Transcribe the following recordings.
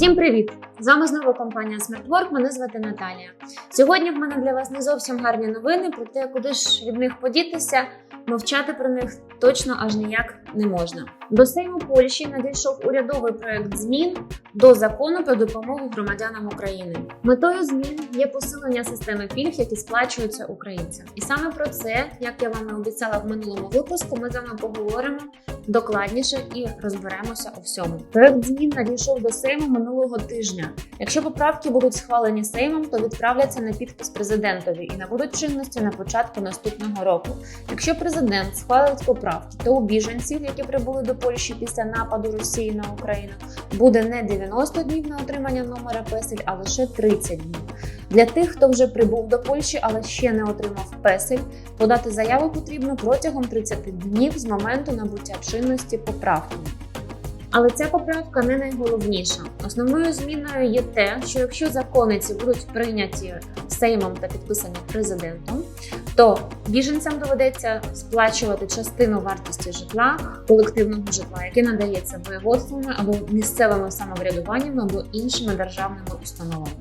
Всім привіт! З вами знову компанія SmartWork, Мене звати Наталія. Сьогодні в мене для вас не зовсім гарні новини про те, куди ж від них подітися. Мовчати про них точно аж ніяк не можна. До Сейму Польщі надійшов урядовий проект змін до закону про допомогу громадянам України. Метою змін є посилення системи пільг, які сплачуються українцям. І саме про це, як я вам і обіцяла в минулому випуску, ми з вами поговоримо докладніше і розберемося у всьому. Проект змін надійшов до Сейму минулого тижня. Якщо поправки будуть схвалені Сеймом, то відправляться на підпис президентові і набудуть чинності на початку наступного року. Якщо президент схвалить поправки, то у біженців, які прибули до Польщі після нападу Росії на Україну, буде не 90 днів на отримання номера песель, а лише 30 днів. Для тих, хто вже прибув до Польщі, але ще не отримав песель, подати заяву потрібно протягом 30 днів з моменту набуття чинності поправки. Але ця поправка не найголовніша. Основною зміною є те, що якщо закони ці будуть прийняті Сеймом та підписані президентом, то біженцям доведеться сплачувати частину вартості житла, колективного житла, яке надається воєводствами або місцевими самоврядуваннями або іншими державними установами.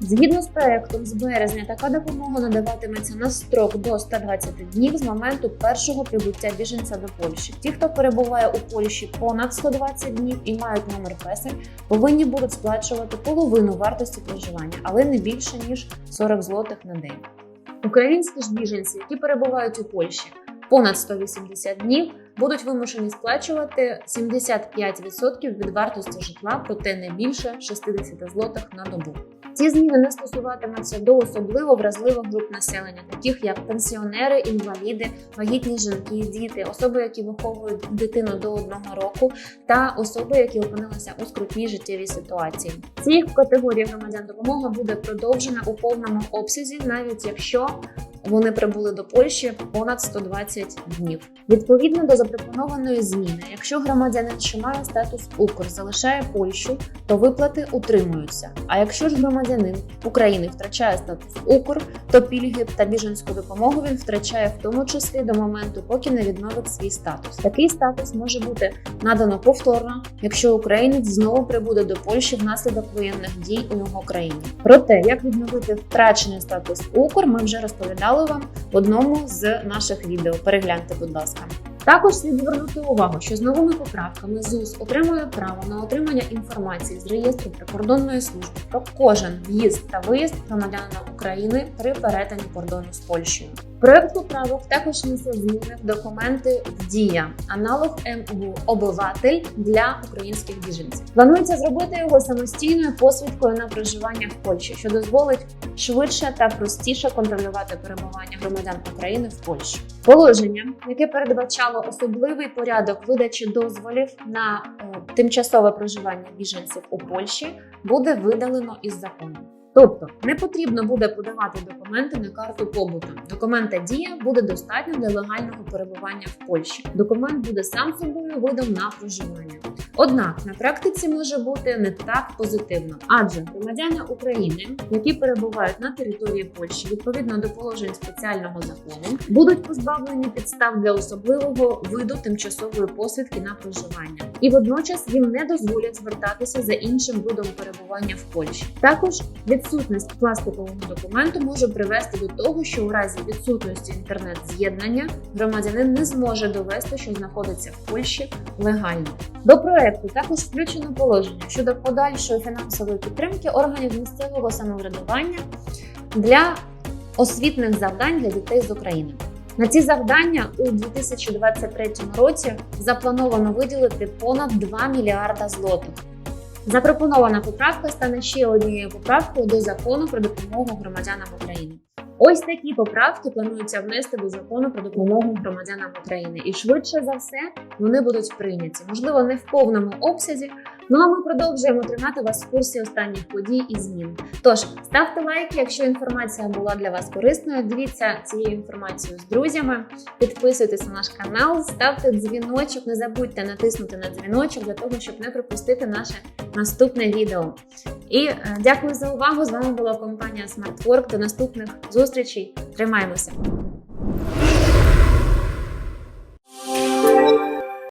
Згідно з проектом, з березня така допомога надаватиметься на строк до 120 днів з моменту першого прибуття біженця до Польщі. Ті, хто перебуває у Польщі понад 120 днів і мають номер песель, повинні будуть сплачувати половину вартості проживання, але не більше ніж 40 злотих на день. Українські ж біженці, які перебувають у Польщі понад 180 днів, будуть вимушені сплачувати 75% від вартості житла, проте не більше 60 злотих на добу. Ці зміни не стосуватимуться до особливо вразливих груп населення, таких як пенсіонери, інваліди, вагітні жінки, діти, особи, які виховують дитину до одного року, та особи, які опинилися у скрутній життєвій ситуації. Цій категорії громадян допомога буде продовжена у повному обсязі, навіть якщо вони прибули до Польщі понад 120 днів. Відповідно до запропонованої зміни, якщо громадянин, що має статус Укр, залишає Польщу, то виплати утримуються. А якщо ж громадянин України втрачає статус Укр, то пільги та біженську допомогу він втрачає в тому числі до моменту, поки не відновить свій статус. Такий статус може бути надано повторно, якщо українець знову прибуде до Польщі внаслідок воєнних дій у його країні. Про те, як відновити втрачений статус Укр, ми вже розповідали вам в одному з наших відео. Перегляньте, будь ласка. Також слід звернути увагу, що з новими поправками ЗУС отримує право на отримання інформації з реєстру прикордонної служби про кожен в'їзд та виїзд громадянина України при перетині кордону з Польщею. Проект поправок також несе зміни в документи Дія, аналог МУ обиватель для українських біженців. Планується зробити його самостійною посвідкою на проживання в Польщі, що дозволить швидше та простіше контролювати перебування громадян України в Польщі. Положення, яке передбачало особливий порядок видачі дозволів на е, тимчасове проживання біженців у Польщі, буде видалено із закону. Тобто не потрібно буде подавати документи на карту побуту. Документа дія буде достатньо для легального перебування в Польщі. Документ буде сам собою видом на проживання. Однак на практиці може бути не так позитивно, адже громадяни України, які перебувають на території Польщі відповідно до положень спеціального закону, будуть позбавлені підстав для особливого виду тимчасової посвідки на проживання, і водночас їм не дозволять звертатися за іншим видом перебування в Польщі. Також відсутність пластикового документу може привести до того, що у разі відсутності інтернет-з'єднання громадянин не зможе довести, що знаходиться в Польщі легально. До проекту також включено положення щодо подальшої фінансової підтримки органів місцевого самоврядування для освітних завдань для дітей з України. На ці завдання у 2023 році заплановано виділити понад 2 мільярда злотих. Запропонована поправка стане ще однією поправкою до закону про допомогу громадянам України. Ось такі поправки планується внести до закону про допомогу громадянам України, і швидше за все вони будуть прийняті. Можливо, не в повному обсязі. Ну а ми продовжуємо тримати вас в курсі останніх подій і змін. Тож ставте лайки, якщо інформація була для вас корисною. Діліться цією інформацією з друзями, підписуйтесь на наш канал, ставте дзвіночок. Не забудьте натиснути на дзвіночок для того, щоб не пропустити наше наступне відео. І е, дякую за увагу! З вами була компанія SmartWork. До наступних зустрічей. Тримаємося!